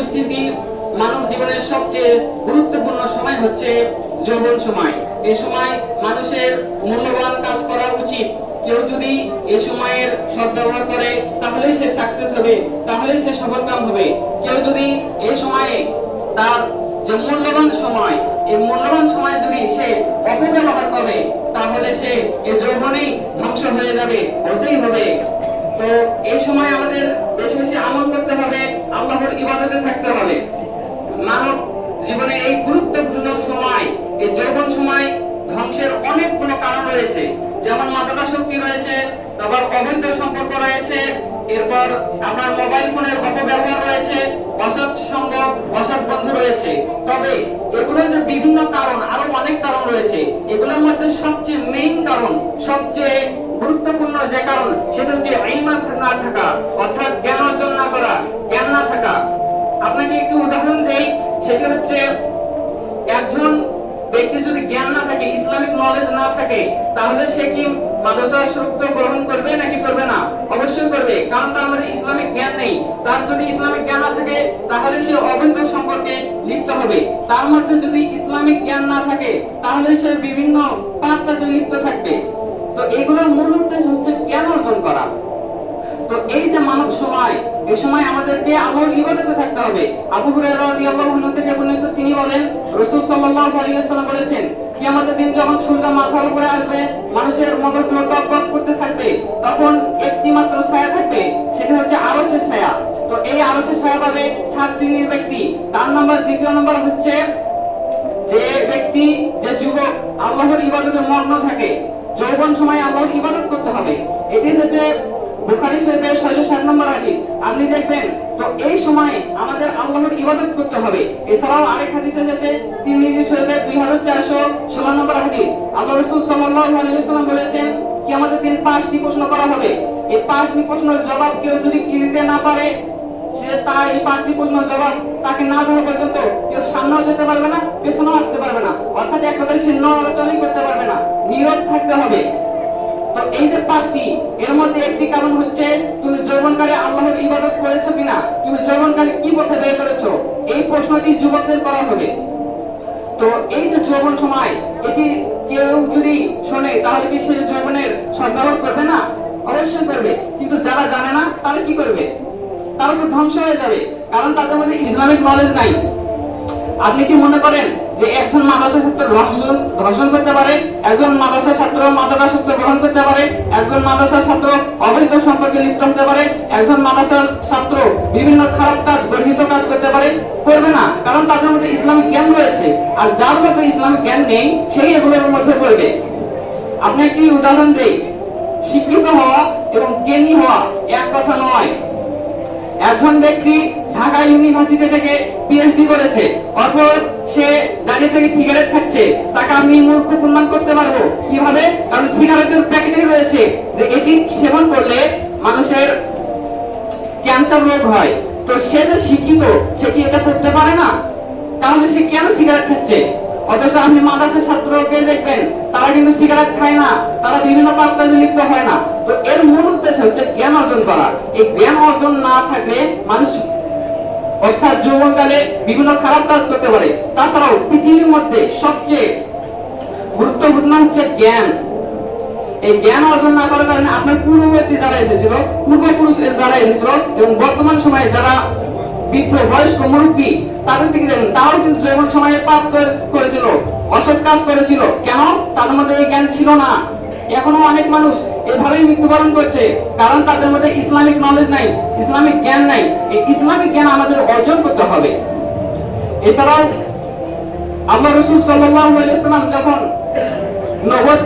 উপস্থিতি মানব জীবনের সবচেয়ে গুরুত্বপূর্ণ সময় হচ্ছে যৌবন সময়। এই সময় মানুষের মূল্যবান কাজ করা উচিত। কেউ যদি এই সময়ের সদ্ব্যবহার করে, তাহলেই সে সাকসেস হবে, তাহলেই সে সফলকাম হবে। কেউ যদি এই সময়ে তার যে মূল্যবান সময় এই মূল্যবান সময় যদি সে অপব্যবহার করে, তাহলে সে এই যৌবনেই ধ্বংস হয়ে যাবে, হতেই হবে। তো এই সময় আমাদের বেশি বেশি আমল করতে হবে, আল্লাহর ইবাদতে থাকতে হবে। মানব জীবনে এই গুরুত্বপূর্ণ সময়, এই যৌবন সময় ধ্বংসের অনেকগুলো কারণ রয়েছে। যেমন মাদকাসক্তি রয়েছে, তারপর অবৈধ সম্পর্ক রয়েছে, এরপর আপনার মোবাইল ফোনের অপব্যবহার রয়েছে, অসৎ সঙ্গ, অসৎ বন্ধু রয়েছে। তবে এগুলো যে বিভিন্ন কারণ, আরও অনেক কারণ রয়েছে। এগুলোর মধ্যে সবচেয়ে মেইন কারণ, সবচেয়ে গুরুত্বপূর্ণ যে কারণ, সেটা হচ্ছে আইমা না থাকা, অর্থাৎ জ্ঞান অর্জন না করা জ্ঞান না থাকা আপনাকে একটি উদাহরণ দেই, সেটা হচ্ছে একজন ব্যক্তি যদি জ্ঞান না থাকে, ইসলামিক নলেজ না থাকে, তাহলে সে কি মাদ্রাসার সত্য গ্রহণ করবে নাকি করবে না? অবশ্যই করবে, কারণ তার মধ্যে ইসলামিক জ্ঞান নেই। তার যদি ইসলামিক জ্ঞান না থাকে, তাহলে সে অবৈধ সম্পর্কে লিপ্ত হবে। তার মধ্যে যদি ইসলামিক জ্ঞান না থাকে, তাহলে সে বিভিন্ন পাপ কাজে লিপ্ত থাকবে। তো এগুলোর মূল উদ্দেশ্য হচ্ছে জ্ঞান অর্জন করা। তো এই যে মানব সময়, এই সময় আমাদেরকে আল্লাহর ইবাদতে থাকতে হবে। আবু হুরায়রা রাদিয়াল্লাহু আনহু থেকে বর্ণিত তিনি বলেন, রাসূল সাল্লাল্লাহু আলাইহি ওয়াসাল্লাম বলেছেন, কিয়ামতের দিন যখন সূর্য মাথার উপরে আসবে, মানুষের মগজগুলো টক টক করতে থাকবে, তখন একটি মাত্র ছায়া থাকবে, সেটা হচ্ছে আরশের ছায়া। তো এই আরশের ছায়া পাবে সাত শ্রেণির ব্যক্তি। তার নাম্বার দ্বিতীয় নাম্বার হচ্ছে যে ব্যক্তি, যে যুবক, আল্লাহর ইবাদতে মগ্ন থাকে। যৌবন সময় আল্লাহর ইবাদত করতে হবে। এটি হচ্ছে বুখারী শরীফের 660 নম্বর হাদিস। আপনি দেখবেন, তো এই সময় আমাদের আল্লাহর ইবাদত করতে হবে। এছাড়াও আরেক হাদিস এসেছে, তিরমিজি শরীফের 2416 নম্বর হাদিস। আল্লাহ রাসূল সাল্লাল্লাহু আলাইহি বলেছেন কি আমাদের দিন পাঁচটি প্রশ্ন করা হবে। এই পাঁচটি প্রশ্নের জবাব কেউ যদি কি না পারে, সে তার এই পাঁচটি প্রশ্ন জবাব তাকে না দেওয়া পর্যন্ত কেউ সামনেও যেতে পারবে না, পেছনেও আসতে পারবে না। অর্থাৎ এক কথায় সে নড়াচড়াই করতে পারবে না। নীরব থাকতে হবে। তো এই যে পাঁচটি, এর মধ্যে একটি কারণ হচ্ছে, তুমি যৌবনকালে আল্লাহর ইবাদত করেছ কিনা? তুমি যৌবনকালে কি পথে ব্যয় করেছ? এই প্রশ্নটি যুবকদের করা হবে। তো এই যে যৌবন সময়, এটি কেউ যদি শোনে, তাহলে কি সে যৌবনের সদ্ব্যবহার করবে না? অবশ্যই করবে। কিন্তু যারা জানে না, তারা কি করবে? তারা তো ধ্বংস হয়ে যাবে, কারণ তাদের মধ্যে ইসলামিক নলেজ নাই। আপনি কি মনে করেন যে একজন মাদ্রাসা ছাত্র ধর্ষণ ধর্ষণ করতে পারে, একজন মাদ্রাসা ছাত্র মাদকাসক্ত গ্রহণ করতে পারে, একজন মাদ্রাসা ছাত্র অবৈধ সম্পর্কে লিপ্ত হতে পারে, একজন মাদ্রাসার ছাত্র বিভিন্ন খারাপ কাজ, গর্হিত কাজ করতে পারে, করবে না, কারণ তাদের মধ্যে ইসলামিক জ্ঞান রয়েছে। আর যার মধ্যে ইসলামিক জ্ঞান নেই, সেই এগুলোর মধ্যে পড়বে। আপনি একটি উদাহরণ দেই। শিক্ষিত হওয়া এবং জ্ঞানী হওয়া এক কথা নয়। একজন ব্যক্তি ঢাকা ইউনিভার্সিটি থেকে পিএইচডি করেছে অথবা সে দাঁড়িয়ে থেকে সিগারেট খাচ্ছে। তাকে আমি মূর্খ প্রমাণ করতে পারব। কীভাবে? কারণ সিগারেটের প্যাকেটে রয়েছে যে এটি সেবন করলে মানুষের ক্যান্সার রোগ হয়। তো সে যে শিক্ষিত, সে কি এটা করতে পারে না? তাহলে সে কেন সিগারেট খাচ্ছে? অথচ আপনি মাদ্রাসার ছাত্রকে দেখবেন, তারা কিন্তু সিগারেট খায় না। তারা বিভিন্ন পাপ লিপ্ত হয় না। তো এর মূল উদ্দেশ্য হচ্ছে জ্ঞান অর্জন করা। এই জ্ঞান অর্জন না থাকলে মানুষ অর্থাৎ যৌবনকালে বিভিন্ন খারাপ কাজ করতে পারে। তাছাড়াও পৃথিবীর মধ্যে সবচেয়ে গুরুত্বপূর্ণ হচ্ছে জ্ঞান। এই জ্ঞান অর্জন না করার কারণে আপনার পূর্ববর্তী যারা এসেছিল, পূর্বপুরুষ যারা এসেছিল এবং বর্তমান সময়ে যারা বৃদ্ধ বয়স্ক মুরব্বী, তাদের দিকে দেখেন, তারাও কিন্তু যৌবন সময়ে পাপ করেছিল, অসৎ কাজ করেছিল। কেন? তাদের মধ্যে এই জ্ঞান ছিল না। এখনও অনেক মানুষ এভাবেই মৃত্যুবরণ করছে। কারণ তাদের মধ্যে ইসলামিক নলেজ নাই, ইসলামিক জ্ঞান নাই। এই ইসলামিক জ্ঞান আমাদের অর্জন করতে হবে। এছাড়াও, আল্লাহ রসুল সাল্লাম যখন নবদ